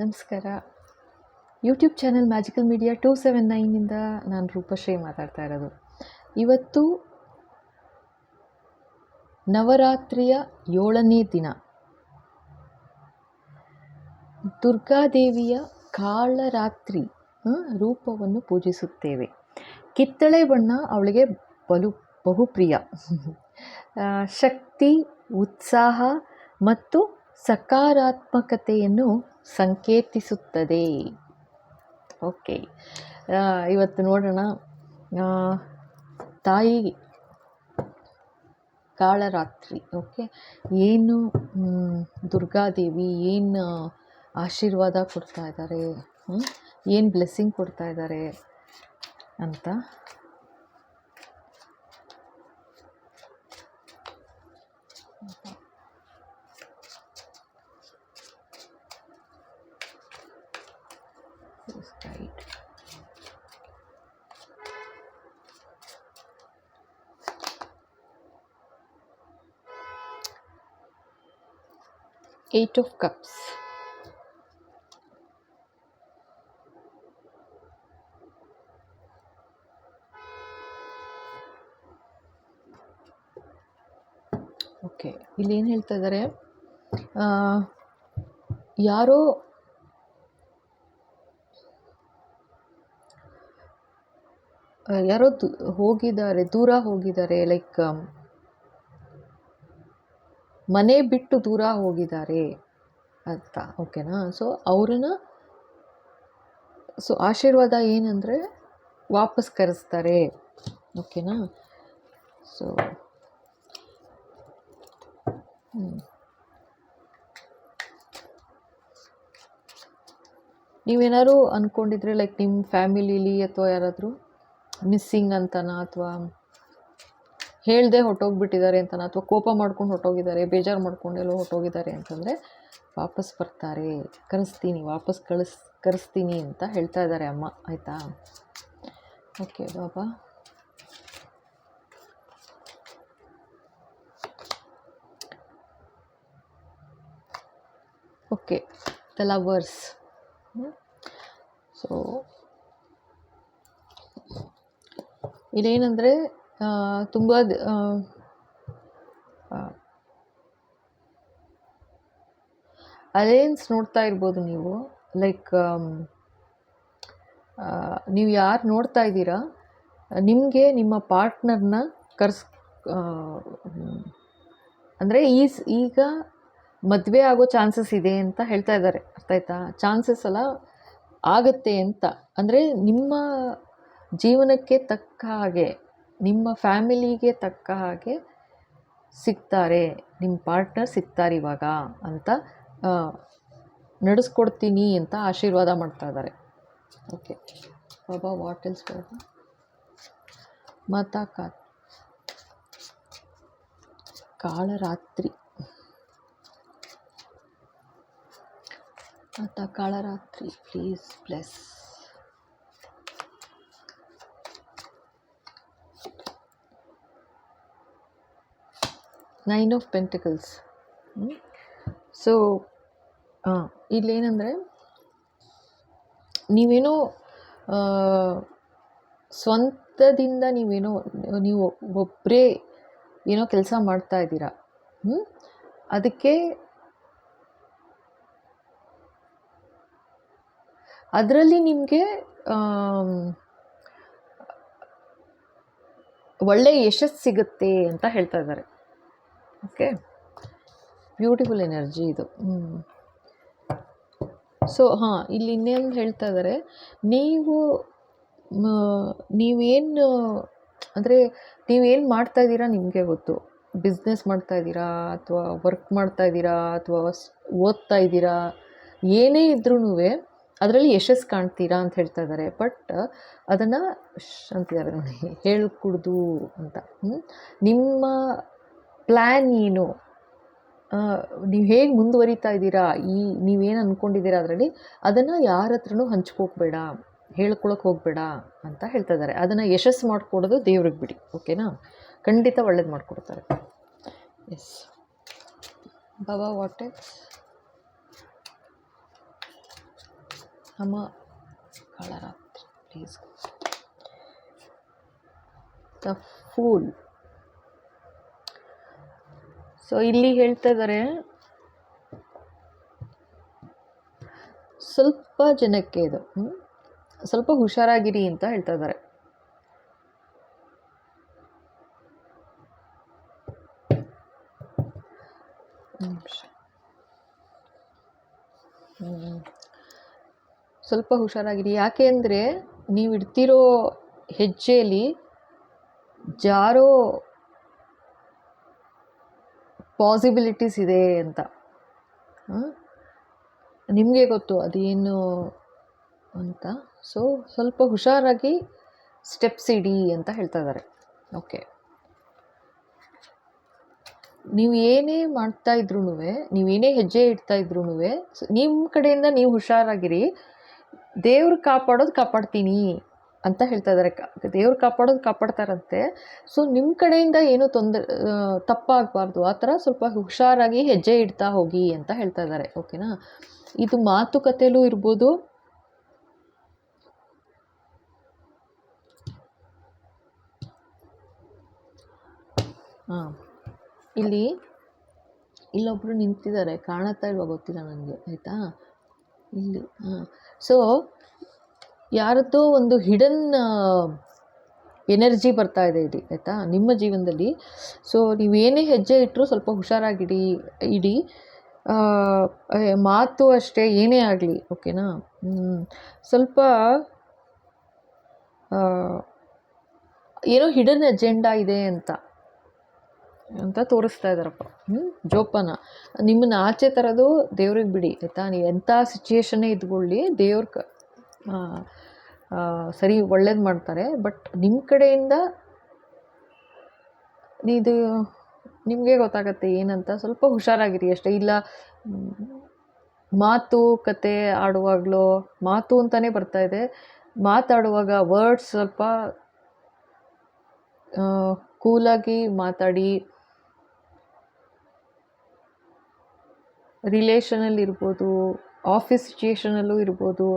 ನಮಸ್ಕಾರ. YouTube channel magical media two seven ನೈನಿಂದ ನಾನು ರೂಪಶ್ರೀ ಮಾತಾಡ್ತಾ ಇರೋದು. ಇವತ್ತು ನವರಾತ್ರಿಯ ಏಳನೇ ದಿನ. ದುರ್ಗಾದೇವಿಯ ಕಾಳರಾತ್ರಿ ರೂಪವನ್ನು ಪೂಜಿಸುತ್ತೇವೆ. ಕಿತ್ತಳೆ ಬಣ್ಣ ಅವಳಿಗೆ ಬಲು, ಬಹುಪ್ರಿಯ. ಶಕ್ತಿ, ಉತ್ಸಾಹ ಮತ್ತು ಸಕಾರಾತ್ಮಕತೆಯನ್ನು ಸಂಕೇತಿಸುತ್ತದೆ. ಓಕೆ. ಇವತ್ತು ನೋಡೋಣ ತಾಯಿ ಕಾಳರಾತ್ರಿ, ಓಕೆ. ಏನು ದುರ್ಗಾದೇವಿ ಏನು ಆಶೀರ್ವಾದ ಕೊಡ್ತಾ ಇದ್ದಾರೆ ಏನು ಬ್ಲೆಸ್ಸಿಂಗ್ ಕೊಡ್ತಾ ಇದ್ದಾರೆ ಅಂತ. Eight of Cups. ಓಕೆ ಇಲ್ಲಿ ಏನು ಹೇಳ್ತಾ ಇದ್ದಾರೆ ಯಾರೋ ಯಾರೋ ಹೋಗಿದ್ದಾರೆ ದೂರ ಹೋಗಿದ್ದಾರೆ ಲೈಕ್ ಮನೆ ಬಿಟ್ಟು ದೂರ ಹೋಗಿದ್ದಾರೆ ಅಂತ ಓಕೆನಾ ಸೊ ಅವ್ರನ್ನ ಸೊ ಆಶೀರ್ವಾದ ಏನಂದರೆ ವಾಪಸ್ ಕರೆಸ್ತಾರೆ ಓಕೆನಾ ಸೊ ನೀವೇನಾದ್ರು ಅಂದ್ಕೊಂಡಿದ್ರೆ ಲೈಕ್ ನಿಮ್ಮ ಫ್ಯಾಮಿಲಿಲಿ ಅಥವಾ ಯಾರಾದರೂ ಮಿಸ್ಸಿಂಗ್ ಅಂತನಾ ಅಥವಾ ಹೇಳ್ದೆ ಹೊಟ್ಟೋಗ್ಬಿಟ್ಟಿದ್ದಾರೆ ಅಂತ ಅಥವಾ ಕೋಪ ಮಾಡ್ಕೊಂಡು ಹೊಟ್ಟೋಗಿದ್ದಾರೆ ಬೇಜಾರು ಮಾಡ್ಕೊಂಡು ಎಲ್ಲೋ ಹೊಟ್ಟೋಗಿದ್ದಾರೆ ಅಂತಂದರೆ, ವಾಪಸ್ ಬರ್ತಾರೆ, ಕರೆಸ್ತೀನಿ, ವಾಪಸ್ ಕಳಿಸ್, ಕರೆಸ್ತೀನಿ ಅಂತ ಹೇಳ್ತಾ ಇದ್ದಾರೆ ಅಮ್ಮ. ಆಯಿತಾ? Okay Baba okay, the lovers. So ಇಲ್ಲೇನಂದರೆ ತುಂಬ ಅಲಯನ್ಸ್ ನೋಡ್ತಾ ಇರ್ಬೋದು ನೀವು. ಲೈಕ್ ನೀವು ಯಾರು ನೋಡ್ತಾ ಇದ್ದೀರಾ, ನಿಮಗೆ ನಿಮ್ಮ ಪಾರ್ಟ್ನರ್ನ ಕರ್ಸ್ ಅಂದರೆ ಈ ಈಗ ಮದುವೆ ಆಗೋ ಚಾನ್ಸಸ್ ಇದೆ ಅಂತ ಹೇಳ್ತಾ ಇದ್ದಾರೆ. ಅರ್ಥ ಆಯ್ತಾ? ಚಾನ್ಸಸ್ ಎಲ್ಲ ಆಗತ್ತೆ ಅಂತ. ಅಂದರೆ ನಿಮ್ಮ ಜೀವನಕ್ಕೆ ತಕ್ಕ ಹಾಗೆ ನಿಮ್ಮ ಫ್ಯಾಮಿಲಿಗೆ ತಕ್ಕ ಹಾಗೆ ಸಿಗ್ತಾರೆ, ನಿಮ್ಮ ಪಾರ್ಟ್ನರ್ ಸಿಗ್ತಾರೆ ಇವಾಗ ಅಂತ ನಡೆಸ್ಕೊಡ್ತೀನಿ ಅಂತ ಆಶೀರ್ವಾದ ಮಾಡ್ತಾ ಇದ್ದಾರೆ. ಓಕೆ. ಬಾಬಾ ವಾಟಲ್ಸ್ ಬಾಬಾ ಮಾತಾ ಕಾ Kalaratri. Mata Kalaratri please bless nine of pentacles so ಇಲ್ಲೇನಂದರೆ ನೀವೇನೋ ಸ್ವಂತದಿಂದ ನೀವೇನೋ ನೀವು ಒಬ್ಬರೇ ಏನೋ ಕೆಲಸ ಮಾಡ್ತಾ ಇದ್ದೀರಾ? ಅದಕ್ಕೆ ಅದರಲ್ಲಿ ನಿಮಗೆ ಒಳ್ಳೆಯ ಯಶಸ್ಸು ಸಿಗುತ್ತೆ ಅಂತ ಹೇಳ್ತಾ ಇದ್ದಾರೆ. ಓಕೆ. ಬ್ಯೂಟಿಫುಲ್ ಎನರ್ಜಿ ಇದು. ಸೊ ಹಾಂ, ಇಲ್ಲಿ ಇನ್ನೇನು ಹೇಳ್ತಾ ಇದ್ದಾರೆ ನೀವು ನೀವೇನು, ಅಂದರೆ ನೀವೇನು ಮಾಡ್ತಾ ಇದ್ದೀರಾ ನಿಮಗೆ ಗೊತ್ತು. ಬಿಸ್ನೆಸ್ ಮಾಡ್ತಾ ಇದ್ದೀರಾ, ಅಥವಾ ವರ್ಕ್ ಮಾಡ್ತಾ ಇದ್ದೀರಾ, ಅಥವಾ ಓದ್ತಾ ಇದ್ದೀರಾ, ಏನೇ ಇದ್ರೂ ಅದರಲ್ಲಿ ಯಶಸ್ಸು ಕಾಣ್ತೀರಾ ಅಂತ ಹೇಳ್ತಾ ಇದ್ದಾರೆ ಬಟ್ ಅದನ್ನು ಅಂತಿದ್ದಾರೆ ಹೇಳ್ಕೂಡ್ದು ಅಂತ? ನಿಮ್ಮ ಪ್ಲ್ಯಾನ್ ಏನು? ನೀವು ಹೇಗೆ ಮುಂದುವರಿತಾ ಇದ್ದೀರಾ? ಈ, ನೀವೇನು ಅಂದ್ಕೊಂಡಿದ್ದೀರಾ ಅದರಲ್ಲಿ? ಅದನ್ನು ಯಾರ ಹತ್ರನೂ ಹಂಚ್ಕೋಕ್ಬೇಡ ಹೇಳ್ಕೊಳಕ್ಕೆ ಹೋಗಬೇಡ ಅಂತ ಹೇಳ್ತಾ ಇದ್ದಾರೆ. ಅದನ್ನು ಯಶಸ್ಸು ಮಾಡಿಕೊಡೋದು ದೇವ್ರಿಗೆ ಬಿಡಿ, ಓಕೆನಾ? ಖಂಡಿತ ಒಳ್ಳೇದು ಮಾಡಿಕೊಡ್ತಾರೆ. ಎಸ್ ಬಾಬಾ ವಾಟ್ ಅಮ್ಮ, Kalaratri please the fool so ಇಲ್ಲಿ ಹೇಳ್ತಾ ಇದ್ದಾರೆ ಸ್ವಲ್ಪ ಜನಕ್ಕೆ ಇದು ಸ್ವಲ್ಪ ಹುಷಾರಾಗಿರಿ ಅಂತ ಹೇಳ್ತಾ ಇದ್ದಾರೆ ಸ್ವಲ್ಪ ಹುಷಾರಾಗಿರಿ. ಯಾಕೆ ಅಂದರೆ, ನೀವು ಇಡ್ತಿರೋ ಹೆಜ್ಜೆಯಲ್ಲಿ ಜಾರೋ ಪಾಸಿಬಿಲಿಟೀಸ್ ಇದೆ ಅಂತ. ನಿಮಗೆ ಗೊತ್ತು ಅದೇನು ಅಂತ. ಸೊ ಸ್ವಲ್ಪ ಹುಷಾರಾಗಿ ಸ್ಟೆಪ್ಸ್ ಇಡಿ ಅಂತ ಹೇಳ್ತಾ ಇದ್ದಾರೆ. ಓಕೆ ನೀವು ಏನೇ ಮಾಡ್ತಾ ಇದ್ರೂ ನೀವೇನೇ ಹೆಜ್ಜೆ ಇಡ್ತಾ ಇದ್ರೂ ನಿಮ್ಮ ಕಡೆಯಿಂದ ನೀವು ಹುಷಾರಾಗಿರಿ. ದೇವ್ರು ಕಾಪಾಡೋದು ಕಾಪಾಡ್ತೀನಿ. ಅಂತ ಹೇಳ್ತಾ ಇದ್ದಾರೆ ದೇವ್ರು ಕಾಪಾಡೋದು ಕಾಪಾಡ್ತಾರಂತೆ. ಸೊ ನಿಮ್ಮ ಕಡೆಯಿಂದ ಏನೂ ತೊಂದರೆ ತಪ್ಪಾಗಬಾರ್ದು. ಆ ಥರ ಸ್ವಲ್ಪ ಹುಷಾರಾಗಿ ಹೆಜ್ಜೆ ಇಡ್ತಾ ಹೋಗಿ ಅಂತ ಹೇಳ್ತಾ ಇದ್ದಾರೆ ಓಕೆನಾ ಇದು ಮಾತುಕತೆಯಲ್ಲೂ ಇರ್ಬೋದು. ಹಾಂ. ಇಲ್ಲಿ ಇಲ್ಲೊಬ್ಬರು ನಿಂತಿದ್ದಾರೆ ಕಾಣುತ್ತಾ ಇಲ್ವಾ ಗೊತ್ತಿಲ್ಲ ನನಗೆ ಆಯಿತಾ? ಇಲ್ಲಿ, ಹಾಂ. ಸೊ ಯಾರದ್ದೋ ಒಂದು ಹಿಡನ್ ಎನರ್ಜಿ ಬರ್ತಾ ಇದೆ ಇಡೀ ಆಯಿತಾ? ನಿಮ್ಮ ಜೀವನದಲ್ಲಿ. ಸೊ ನೀವೇನೇ ಹೆಜ್ಜೆ ಇಟ್ಟರೂ ಸ್ವಲ್ಪ ಹುಷಾರಾಗಿಡಿ, ಇಡಿ. ಮಾತು ಅಷ್ಟೇ ಏನೇ ಆಗಲಿ, ಓಕೆನಾ? ಸ್ವಲ್ಪ ಏನೋ ಹಿಡನ್ ಅಜೆಂಡಾ ಇದೆ ಅಂತ ಅಂತ ತೋರಿಸ್ತಾ ಇದ್ದಾರಪ್ಪ. ಹ್ಞೂ ಜೋಪಾನ. ನಿಮ್ಮನ್ನ ಆಚೆ ತರೋದು ದೇವ್ರಿಗೆ ಬಿಡಿ, ಆಯಿತಾ? ನೀವು ಎಂಥ ಸಿಚುಯೇಷನ್ನೇ ಇದ್ಕೊಳ್ಳಿ, ದೇವ್ರ ಕ ಸರಿ, ಒಳ್ಳೇದು ಮಾಡ್ತಾರೆ. ಬಟ್ ನಿಮ್ಮ ಕಡೆಯಿಂದ ಇದು ನಿಮಗೆ ಗೊತ್ತಾಗತ್ತೆ ಏನಂತ. ಸ್ವಲ್ಪ ಹುಷಾರಾಗಿರಿ ಅಷ್ಟೇ. ಇಲ್ಲ, ಮಾತು, ಕತೆ ಆಡುವಾಗಲೋ, ಮಾತು ಅಂತಲೇ ಬರ್ತಾ ಇದೆ. ಮಾತಾಡುವಾಗ ವರ್ಡ್ಸ್ ಸ್ವಲ್ಪ ಕೂಲಾಗಿ ಮಾತಾಡಿ ರಿಲೇಷನಲ್ಲಿ ಇರ್ಬೋದು ಆಫೀಸ್ ಸಿಚುಯೇಷನಲ್ಲೂ ಇರ್ಬೋದು.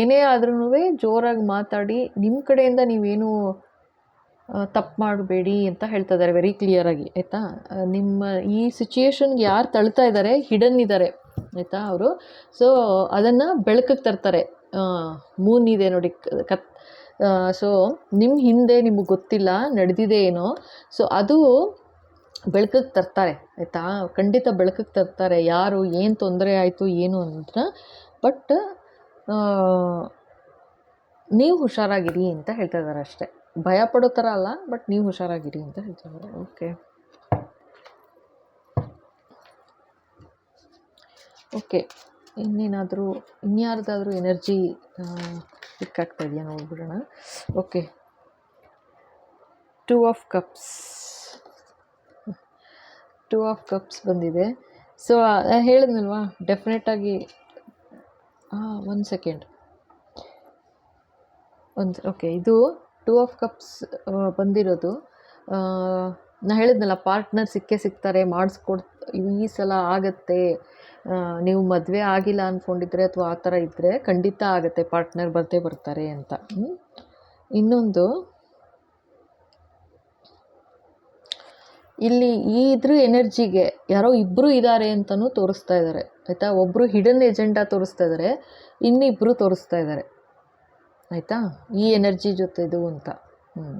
ಏನೇ ಆದ್ರೂ ಜೋರಾಗಿ ಮಾತಾಡಿ ನಿಮ್ಮ ಕಡೆಯಿಂದ ನೀವೇನು ತಪ್ಪು ಮಾಡಬೇಡಿ ಅಂತ ಹೇಳ್ತಾ ಇದ್ದಾರೆ ವೆರಿ ಕ್ಲಿಯರಾಗಿ ಆಯಿತಾ? ನಿಮ್ಮ ಈ ಸಿಚುಯೇಷನ್ಗೆ ಯಾರು ತಳ್ತಾ ಇದ್ದಾರೆ ಹಿಡನ್ ಇದ್ದಾರೆ ಆಯಿತಾ ಅವರು? ಸೊ ಅದನ್ನು ಬೆಳಕಿಗೆ ತರ್ತಾರೆ. ಮೂನ್ ಇದೆ ನೋಡಿ, ಕತ್ ಸೊ ನಿಮ್ಮ ಹಿಂದೆ ನಿಮಗೆ ಗೊತ್ತಿಲ್ಲ, ನಡೆದಿದೆ ಏನೋ. ಸೊ ಅದು ಬೆಳಕಿಗೆ ತರ್ತಾರೆ, ಆಯಿತಾ? ಖಂಡಿತ ಬೆಳಕಿಗೆ ತರ್ತಾರೆ. ಯಾರು ಏನು ತೊಂದರೆ ಆಯಿತು, ಏನು ಅಂತ. ಬಟ್ ನೀವು ಹುಷಾರಾಗಿರಿ ಅಂತ ಹೇಳ್ತಾ ಇದ್ದಾರೆ ಅಷ್ಟೇ. ಭಯ ಪಡೋ ಥರ ಅಲ್ಲ, ಬಟ್ ನೀವು ಹುಷಾರಾಗಿರಿ ಅಂತ ಹೇಳ್ತಾ ಇದ್ದಾರೆ ಓಕೆ. ಓಕೆ. ಇನ್ನೇನಾದರೂ, ಇನ್ಯಾರ್ದಾದ್ರೂ ಎನರ್ಜಿ ಇದೆಯಾ ನೋಡ್ಬಿಡೋಣ. Okay. Two of cups. Two of cups ಬಂದಿದೆ. ಸೊ ಹೇಳಿದ್ನಲ್ವಾ ಡೆಫಿನೆಟಾಗಿ ಒಂದು ಸೆಕೆಂಡ್ ಒಂದು ಓಕೆ ಇದು ಟೂ ಆಫ್ ಕಪ್ಸ್ ಬಂದಿರೋದು. ನಾನು ಹೇಳಿದ್ನಲ್ಲ ಪಾರ್ಟ್ನರ್ ಸಿಕ್ಕೇ ಸಿಗ್ತಾರೆ, ಮಾಡಿಸ್ಕೊಡ್, ಈ ಸಲ ಆಗತ್ತೆ. ನೀವು ಮದುವೆ ಆಗಿಲ್ಲ ಅಂದ್ಕೊಂಡಿದ್ರೆ ಅಥವಾ ಆ ಥರ ಇದ್ದರೆ ಖಂಡಿತ ಆಗುತ್ತೆ ಪಾರ್ಟ್ನರ್ ಬರ್ತೇ ಬರ್ತಾರೆ ಅಂತ. ಇನ್ನೊಂದು ಇಲ್ಲಿ ಈ ಇದ್ರ ಎನರ್ಜಿಗೆ ಯಾರೋ ಇಬ್ಬರು ಇದ್ದಾರೆ ಅಂತಲೂ ತೋರಿಸ್ತಾ ಇದ್ದಾರೆ ಆಯಿತಾ? ಒಬ್ಬರು ಹಿಡನ್ ಏಜೆಂಡಾ ತೋರಿಸ್ತಾ ಇದ್ದಾರೆ ಇನ್ನಿಬ್ಬರು ತೋರಿಸ್ತಾ ಇದ್ದಾರೆ ಆಯಿತಾ? ಈ ಎನರ್ಜಿ ಜೊತೆ ಇದು ಅಂತ. ಹ್ಞೂ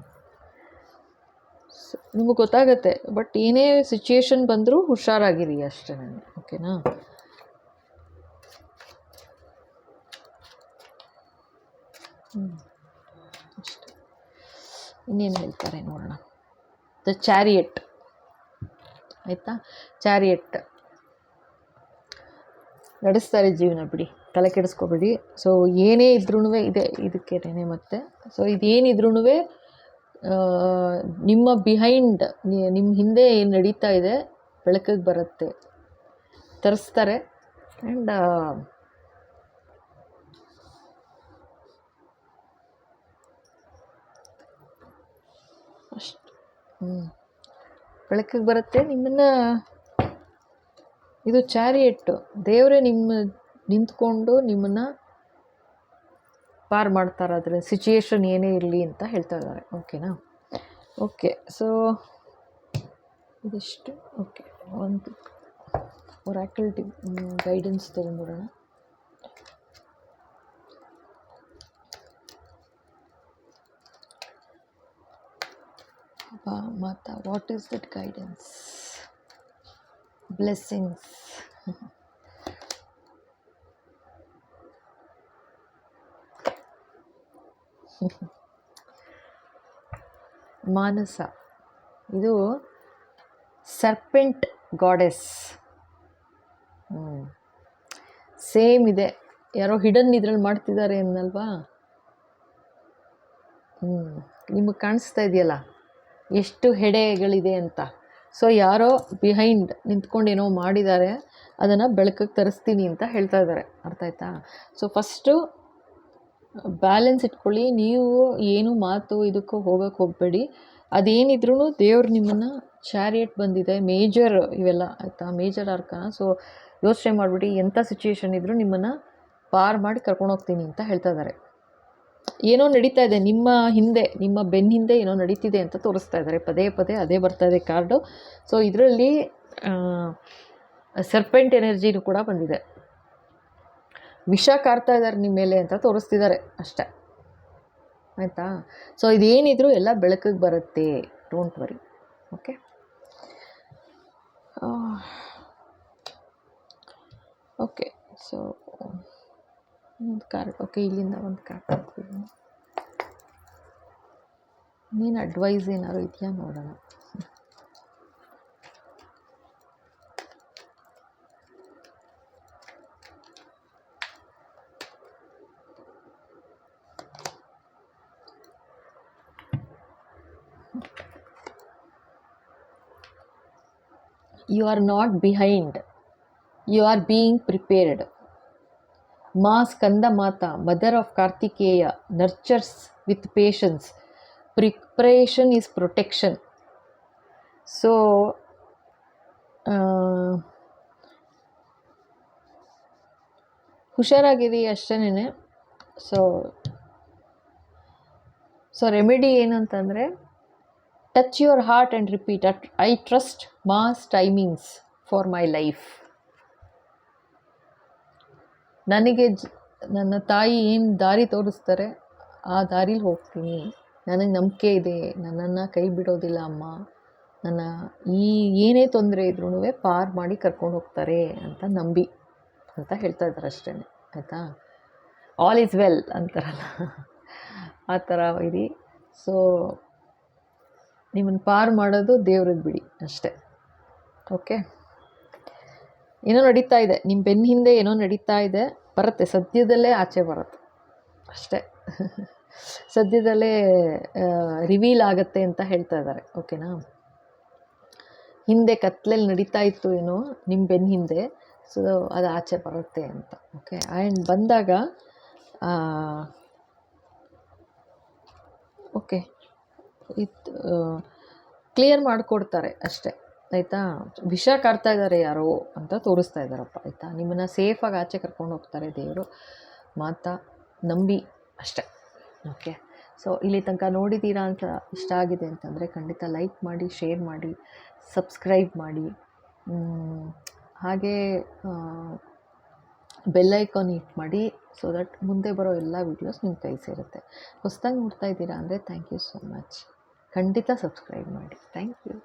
ನಿಮಗೆ ಗೊತ್ತಾಗತ್ತೆ, ಬಟ್ ಏನೇ ಸಿಚುಯೇಷನ್ ಬಂದರೂ ಹುಷಾರಾಗಿರಿ ಅಷ್ಟೇ ನನಗೆ ಓಕೆನಾ? ಇನ್ನೇನು ಹೇಳ್ತಾರೆ ನೋಡೋಣ. The chariot. ಆಯಿತಾ? ಚಾರಿಯಟ್. ನಡೆಸ್ತಾರೆ ಜೀವನ, ಬಿಡಿ. ತಲೆ ಕೆಡಿಸ್ಕೊಬೇಡಿ. ಸೊ ಏನೇ ಇದ್ರೂ ಇದೆ ಇದಕ್ಕೇನೆ ಮತ್ತೆ. ಸೊ ಇದೇನಿದ್ರೂ ನಿಮ್ಮ ಬಿಹೈಂಡ್ ನಿಮ್ಮ ಹಿಂದೆ ಏನು ನಡೀತಾ ಇದೆ, ಬೆಳಕಿಗೆ ಬರುತ್ತೆ. ತರಿಸ್ತಾರೆ. ಆ್ಯಂಡ್ ಅಷ್ಟು. ಹ್ಞೂ ಬೆಳಕಿಗೆ ಬರುತ್ತೆ. ನಿಮ್ಮನ್ನು ಇದು ಚಾರಿಯೆಟ್ಟು. ದೇವರೇ ನಿಮ್ಮ ನಿಂತ್ಕೊಂಡು ನಿಮ್ಮನ್ನು ಪಾರ್ ಮಾಡ್ತಾರೆ. ಅದರ ಸಿಚುಯೇಷನ್ ಏನೇ ಇರಲಿ ಅಂತ ಹೇಳ್ತಾ ಇದ್ದಾರೆ. ಓಕೆನಾ ಓಕೆ ಸೊ ಇದಿಷ್ಟು. ಓಕೆ ಒಂದು ಅವ್ರ ಆ್ಯಕ್ಟಿವಿಟಿ ಗೈಡೆನ್ಸ್ ತೊಗೊಂಡ್ಬಿಡೋಣ ಅಬ್ಬಾ Mata what is that guidance blessings Manasa. ಇದು ಸರ್ಪೆಂಟ್ ಗಾಡೆಸ್ ಸೇಮ್ ಇದೆ. ಯಾರೋ ಹಿಡನ್ ಇದ್ರಲ್ಲಿ ಮಾಡ್ತಿದ್ದಾರೆ ಅನ್ನಲ್ವಾ? ಹ್ಞೂ ನಿಮಗೆ ಕಾಣಿಸ್ತಾ ಇದೆಯಲ್ಲ? ಎಷ್ಟು ಹೆಡೆಗಳಿದೆ ಅಂತ. ಸೊ ಯಾರೋ ಬಿಹೈಂಡ್ ನಿಂತ್ಕೊಂಡೇನೋ ಮಾಡಿದ್ದಾರೆ, ಅದನ್ನು ಬೆಳಕಿಗೆ ತರಿಸ್ತೀನಿ ಅಂತ ಹೇಳ್ತಾ ಇದ್ದಾರೆ. ಅರ್ಥ ಆಯ್ತಾ? ಸೊ ಫಸ್ಟು ಬ್ಯಾಲೆನ್ಸ್ ಇಟ್ಕೊಳ್ಳಿ. ನೀವು ಏನು ಮಾತು ಇದಕ್ಕೂ ಹೋಗೋಕ್ಕೆ ಹೋಗಬೇಡಿ. ಅದೇನಿದ್ರೂ ದೇವ್ರು ನಿಮ್ಮನ್ನು ಚಾರಿಯೇಟ್ ಬಂದಿದೆ. ಮೇಜರ್ ಇವೆಲ್ಲ, ಆಯಿತಾ? ಮೇಜರ್ ಅರ್ಕನ ಸೊ ಯೋಚನೆ ಮಾಡಿಬಿಡಿ. ಎಂಥ ಸಿಚುಯೇಷನ್ ಇದ್ದರೂ ನಿಮ್ಮನ್ನು ಪಾರ್ ಮಾಡಿ ಕರ್ಕೊಂಡು ಹೋಗ್ತೀನಿ ಅಂತ ಹೇಳ್ತಾ ಇದ್ದಾರೆ. ಏನೋ ನಡೀತಾ ಇದೆ. ನಿಮ್ಮ ಹಿಂದೆ, ನಿಮ್ಮ ಬೆನ್ನ ಹಿಂದೆ ಏನೋ ನಡೀತಿದೆ ಅಂತ ತೋರಿಸ್ತಾ ಇದ್ದಾರೆ. ಪದೇ ಪದೇ ಅದೇ ಬರ್ತಾ ಇದೆ ಕಾರ್ಡು. ಸೊ ಇದರಲ್ಲಿ ಸರ್ಪೆಂಟ್ ಎನರ್ಜಿನೂ ಕೂಡ ಬಂದಿದೆ. ವಿಷ ಕಾರ್ತಾ ಇದ್ದಾರೆ ನಿಮ್ಮ ಮೇಲೆ ಅಂತ ತೋರಿಸ್ತಿದ್ದಾರೆ ಅಷ್ಟೆ. ಆಯಿತಾ? ಸೊ ಇದೇನಿದ್ರು ಎಲ್ಲ ಬೆಳಕಿಗೆ ಬರುತ್ತೆ. Don't worry okay okay so ಒಂದು ಕಾರ್ಡ್ ಓಕೆ, ಇಲ್ಲಿಂದ ಒಂದು ಕಾರ್ಡ್ ಹಾಕ್ತೀನಿ ನೀನು ಅಡ್ವೈಸ್ ಏನಾದ್ರು ಇದೆಯಾ ನೋಡೋಣ. You are not behind you are being prepared. Ma Skanda Mata mother of Kartikeya nurtures with patience. Preparation is protection so ಹುಷಾರಾಗಿರಿ ಅಷ್ಟೇನೆ ಸೊ ಸೊ ರೆಮಿಡಿ ಏನು ಅಂತಂದರೆ touch your heart and repeat at I trust mass timings for my life ನನಗೆ ಜ, ನನ್ನ ತಾಯಿ ಏನು ದಾರಿ ತೋರಿಸ್ತಾರೆ, ಆ ದಾರಿಲಿ ಹೋಗ್ತೀನಿ. ನನಗೆ ನಂಬಿಕೆ ಇದೆ. ನನ್ನನ್ನು ಕೈ ಬಿಡೋದಿಲ್ಲ ಅಮ್ಮ. ನನ್ನ ಈ ಏನೇ ತೊಂದರೆ ಇದ್ರೂ ಪಾರ್ ಮಾಡಿ ಕರ್ಕೊಂಡು ಹೋಗ್ತಾರೆ ಅಂತ ನಂಬಿ ಅಂತ ಹೇಳ್ತಾ ಇದ್ದಾರೆ ಅಷ್ಟೇ ಆಯಿತಾ? ಆಲ್ ಈಸ್ ವೆಲ್ ಅಂತಾರಲ್ಲ. ಆ ಥರ ಇರಿ. ಸೊ ನಿಮ್ಮನ್ನು ಪಾರ್ ಮಾಡೋದು ದೇವ್ರಿಗೆ ಬಿಡಿ ಅಷ್ಟೇ. ಓಕೆ ಏನೋ ನಡೀತಾ ಇದೆ. ನಿಮ್ಮ ಬೆನ್ನ ಹಿಂದೆ ಏನೋ ನಡೀತಾ ಇದೆ. ಬರುತ್ತೆ. ಸದ್ಯದಲ್ಲೇ ಆಚೆ ಬರುತ್ತೆ. ಅಷ್ಟೇ. ಸದ್ಯದಲ್ಲೇ ರಿವೀಲ್ ಆಗುತ್ತೆ ಅಂತ ಹೇಳ್ತಾ ಇದ್ದಾರೆ. ಓಕೆನಾ? ಹಿಂದೆ ಕತ್ಲಲ್ಲಿ ನಡೀತಾ ಇತ್ತು ಏನೋ ನಿಮ್ಮ ಬೆನ್ನ ಹಿಂದೆ. ಸೊ ಅದು ಆಚೆ ಬರುತ್ತೆ ಅಂತ. ಓಕೆ? ಆ್ಯಂಡ್ ಬಂದಾಗ ಓಕೆ. ಇದು ಕ್ಲಿಯರ್ ಮಾಡಿಕೊಡ್ತಾರೆ ಅಷ್ಟೇ. ಆಯಿತಾ? ವಿಷ ಕಾಡ್ತಾ ಇದ್ದಾರೆ ಯಾರೋ ಅಂತ ತೋರಿಸ್ತಾ ಇದ್ದಾರಪ್ಪ, ಆಯಿತಾ? ನಿಮ್ಮನ್ನು ಸೇಫಾಗಿ ಆಚೆ ಕರ್ಕೊಂಡು ಹೋಗ್ತಾರೆ ದೇವರು. ಮಾತಾ ನಂಬಿ ಅಷ್ಟೇ. ಓಕೆ ಸೊ ಇಲ್ಲಿ ತನಕ ನೋಡಿದ್ದೀರಾ ಅಂತ ಇಷ್ಟ ಆಗಿದೆ ಅಂತಂದರೆ ಖಂಡಿತ ಲೈಕ್ ಮಾಡಿ ಶೇರ್ ಮಾಡಿ ಸಬ್ಸ್ಕ್ರೈಬ್ ಮಾಡಿ. ಹಾಗೇ ಬೆಲ್ಲೈಕಾನ್ ಇಟ್ ಮಾಡಿ ಸೊ ದಟ್ ಮುಂದೆ ಬರೋ ಎಲ್ಲ ವೀಡಿಯೋಸ್ ನಿಮ್ಮ ಕೈ ಸೇರುತ್ತೆ. ಹೊಸ್ದಾಗಿ ನೋಡ್ತಾ ಇದ್ದೀರಾ ಅಂದರೆ ಥ್ಯಾಂಕ್ ಯು ಸೋ ಮಚ್ ಖಂಡಿತ ಸಬ್ಸ್ಕ್ರೈಬ್ ಮಾಡಿ. Thank you